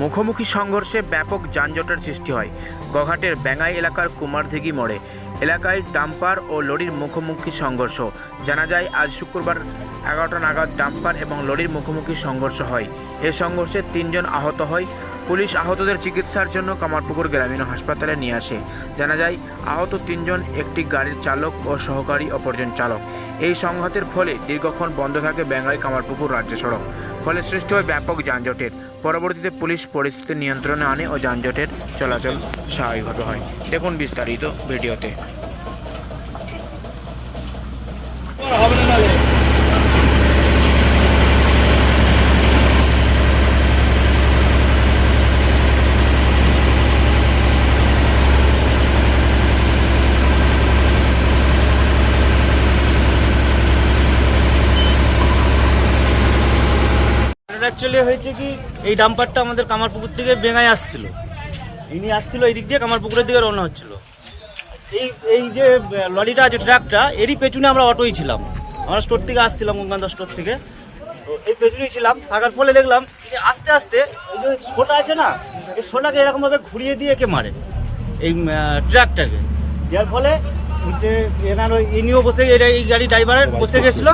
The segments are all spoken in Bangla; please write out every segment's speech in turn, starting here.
মুখোমুখি সংঘর্ষে ব্যাপক যানজটের সৃষ্টি হয়। গঘাটের ব্যাঙ্গাই এলাকার কুমারদিঘি মোড়ে। এলাকায় ডাম্পার ও লরির মুখোমুখি সংঘর্ষ। জানা যায়, আজ শুক্রবার এগারোটা নাগাদ ডাম্পার এবং লরির মুখোমুখি সংঘর্ষ হয়। এ সংঘর্ষে তিনজন আহত হয়। পুলিশ আহতদের চিকিৎসার জন্য কামারপুকুর গ্রামীণ হাসপাতালে নিয়ে আসে। জানা যায়, আহত তিনজন একটি গাড়ির চালক ও সহকারী অপরজন চালক। এই সংঘাতের ফলে দীর্ঘক্ষণ বন্ধ থাকে ব্যাঙ্গাই কামারপুকুর রাজ্য সড়ক। ফলে সৃষ্টি হয় ব্যাপক যানজটের। পরবর্তীতে পুলিশ পরিস্থিতি নিয়ন্ত্রণে আনে ও যানজটের চলাচল স্বাভাবিকভাবে হয়। দেখুন বিস্তারিত ভিডিওতে। অ্যাকচুয়ালি হয়েছে কি, এই ডাম্পারটা আমাদের কামারপুকুর থেকে বেঙ্গায় আসছিল। ইনি আসছিল এই দিক দিয়ে, কামারপুকুরের দিকে রওনা হচ্ছিল। এই এই যে লরিটা আছে ট্রাকটা, এরই পেছনে আমরা অটোই ছিলাম। আমরা স্টোর থেকে আসছিলাম গঙ্গান্দা স্টোর থেকে। তো এই পেছনেই ছিলাম। থাকার ফলে দেখলাম যে আস্তে আস্তে, এই যে শোটা আছে না, এই শোটাকে এরকমভাবে ঘুরিয়ে দিয়ে একে মারে, এই ট্রাকটাকে। যার ফলে হচ্ছে এনার ওই ইনিও বসে, এই গাড়ি ড্রাইভারের বসে গেছিল।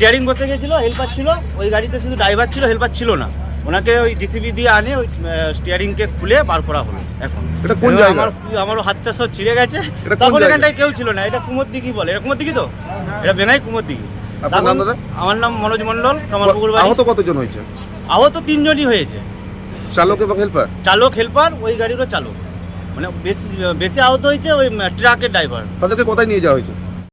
স্টিয়ারিং বসে গেছিল হেল্পার ছিল ওই গাড়িতে শুধু ড্রাইভার ছিল হেল্পার ছিল না। ওনাকে ওই ডিসিবি দিয়ে আনে ওই স্টিয়ারিংকে খুলে বার করা হলো এখন। এটা কোন জায়গা? আমার আমারও হাতটা সব ছিঁড়ে গেছে। তখন এখানটায় কেউ ছিল না এটা কুমোর দিঘি বলে? এটা কুমোর দিঘি তো? এটা বেনাই কুমোর দিঘি আপনার নাম দাদা? আমার নাম মনোজ মণ্ডল কামারপুকুর বাড়ি আহত কতজন হয়েছে? আহত তিনজনই হয়েছে। চালক এবং হেল্পার চালক হেল্পার ওই গাড়িরও চালক। মানে বেশি বেশি আহত হয়েছে ওই ট্রাকের ড্রাইভার তাদেরকে কোথায় নিয়ে যাওয়া হয়েছে?